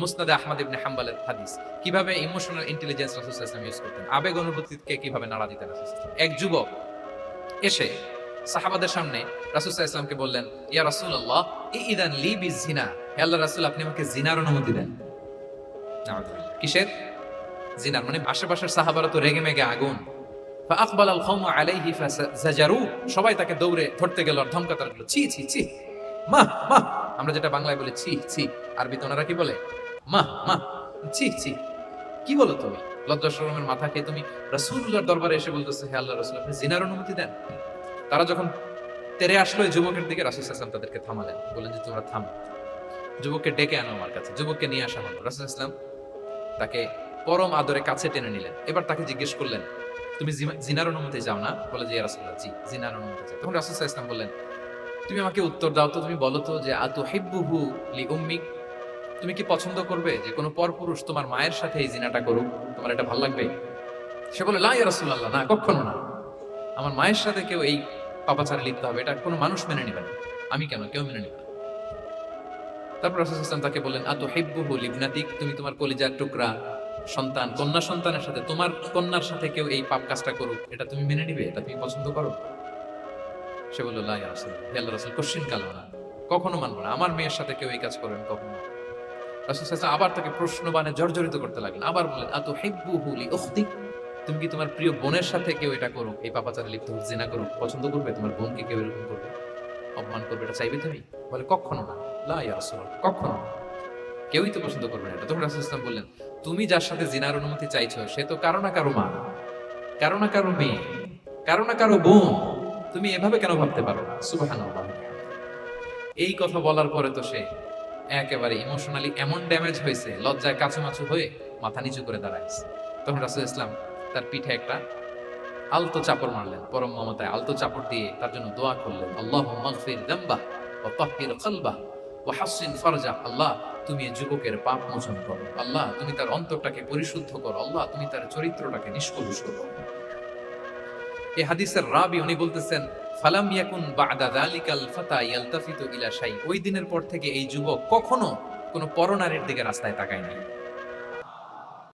মুসনাদে আহমদ ইবনে হাম্বালের হাদিস। কীভাবে ইমোশনাল ইন্টেলিজেন্স রাসুলাম ইউজ করতেন? আবেগ অনুভূতিকে কীভাবে নাড়া দিতেন এক যুবক এসে সাহাবাদের সামনে রাসুল ইসলামকে বললেন, ইয়া রাসুল আল্লাহ ইদান লি বি জিনা হে আল্লাহ রাসুল, আপনি আমাকে জিনার অনুমতি দেন। কিসের? জিনার মানে আশেপাশের সাহাবারা তো রেগে মেগে আগুন। আকবাল আল খম আলাইহি ফাজারু সবাই তাকে দৌড়ে ধরতে গেল আর ধমকাতার গেল ছি ছি ছি। মা মা। আমরা যেটা বাংলায় বলে, ছি ছি। আরবিতে ওনারা কি বলে? মা মা, ছি ছি। কি বলো তুমি? লজ্জা শরমের মাথা খেয়ে তুমি রাসূলুল্লাহর দরবারে এসে বলতেছে, হে আল্লাহ রাসূল, আপনি জিনার অনুমতি দেন? তারা যখন তেরে আসলো, এই যুবকের দিকে রাসূল সাল্লাল্লাহু তাদেরকে থামালেন। বললেন যে, তোমরা থামো। যুবককে ডেকে আনো আমার কাছে। যুবককে নিয়ে আসা হলো। রাসূল ইসলাম তাকে পরম আদরে কাছে টেনে নিলেন। এবার তাকে জিজ্ঞেস করলেন, তুমি জিনার অনুমতি যাও না? বলে যে রাসুল্লাহ জি, জিনার অনুমতি চাও তখন রাসুল ইসলাম বললেন, তুমি আমাকে উত্তর দাও তো। তুমি বলো তো যে আতু হিব্বুহু লি উম্মিক? তুমি কি পছন্দ করবে যে কোনো পরপুরুষ তোমার মায়ের সাথে এই জিনাটা করুক? তোমার এটা ভালো লাগবে? সে বলে, লা ইয়া রাসূলুল্লাহ, না কখনো না। আমার মায়ের সাথে কেউ এই পাপাচারে লিপ্ত হবে। এটা কোনো মানুষ মেনে নেবে না। আমি কেন? কেউ মেনে নেবে না। তারপর রাসূল ইসলাম তাকে বললেন আতু হিব্বুহু লিবনাতিক? তুমি তোমার কলিজার টুকরা, সন্তান, কন্যা সন্তানের সাথে, তোমার কন্যার সাথে কেউ এই পাপ কাজটা করুক? এটা তুমি মেনে নিবে? এটা তুমি পছন্দ করো? সে বলল, লা ইয়া রাসূল হে আল্লাহ রাসূল, কোশ্চিন কালো না। কখনো মানবো না। আমার মেয়ের সাথে কেউ এই কাজ করবেন কখনো না। রাসূল সাল্লাল্লাহু আলাইহি ওয়াসাল্লাম আবার তাকে প্রশ্ন বানে জর্জরিত করতে লাগলেন। আবার বললেন আতু হিব্বুহু লি উখতিক তুমি কি তোমার প্রিয় বোনের সাথে কেউ এটা করুক এই পাপাচারে লিপ্ত হোক জিনা করুক পছন্দ করবে? তোমার বোনকে কেউ এরকম করবে? অপমান করবে? এটা চাইবে তুমি? বলে, কখনো না। লা ইয়া রাসূল কখনো। কেউই তো পছন্দ করবে না এটা। তখন রাসূল ইসলাম বললেন, তুমি যার সাথে জিনার অনুমতি চাইছো, সে তো কারও না কারও মা। কারও না কারও মেয়ে। কারও না কারও বোন। তুমি এভাবে কেন ভাবতে পারো না? সুবহানাল্লাহ। এই কথা বলার পরে তো সে একেবারে ইমোশনালি এমন ড্যামেজ হয়েছে, লজ্জায় কাছুমাছু হয়ে মাথা নিচু করে দাঁড়াইছে। তখন রাসূল ইসলাম তার পিঠে একটা আলতো চাপড় মারলেন, পরম মমতায় আলতো চাপড় দিয়ে তার জন্য দোয়া করলেন আল্লাহ মাগফির দাম্বা ও তাহির কলবা ও হাসিন ফরজা আল্লাহ তুমি যুবকের পাপ মোচন করো, আল্লাহ তুমি তার অন্তরটাকে পরিশুদ্ধ করো, আল্লাহ তুমি তার চরিত্রটাকে নিষ্কলুষ করো। এই হাদিসের রাবি উনি বলতেছেন ফালাম ইয়াকুন বাদা দালিকাল ফাতা ইয়ালতাফিতু ইলা শাই ওই দিনের পর থেকে এই যুবক কখনো কোনো পরনারীর দিকে রাস্তায় তাকায় নাই